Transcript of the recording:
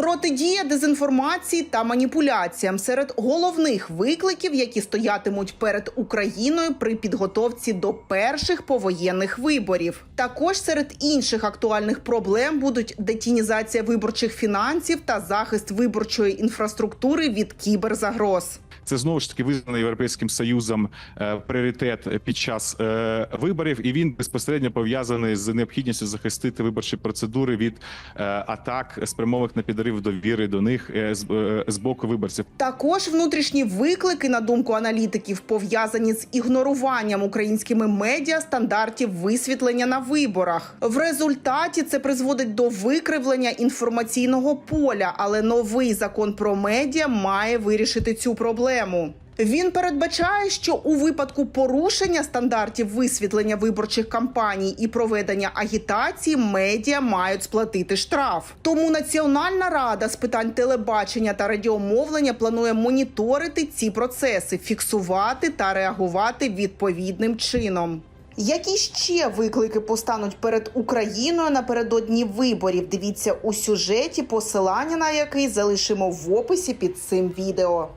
Протидія дезінформації та маніпуляціям серед головних викликів, які стоятимуть перед Україною при підготовці до перших повоєнних виборів. Також серед інших актуальних проблем будуть детінізація виборчих фінансів та захист виборчої інфраструктури від кіберзагроз. Це знову ж таки визнаний європейським союзом е, пріоритет під час е, виборів, і він безпосередньо пов'язаний з необхідністю захистити виборчі процедури від е, атак, спрямованих на підрив довіри до них е, е, з боку виборців. Також внутрішні виклики, на думку аналітиків, пов'язані з ігноруванням українськими медіа стандартів висвітлення на виборах. В результаті це призводить до викривлення інформаційного поля, але новий закон про медіа має вирішити цю проблему. Він передбачає, що у випадку порушення стандартів висвітлення виборчих кампаній і проведення агітації медіа мають сплатити штраф. Тому Національна рада з питань телебачення та радіомовлення планує моніторити ці процеси, фіксувати та реагувати відповідним чином. Які ще виклики постануть перед Україною напередодні виборів? Дивіться у сюжеті, посилання на який залишимо в описі під цим відео.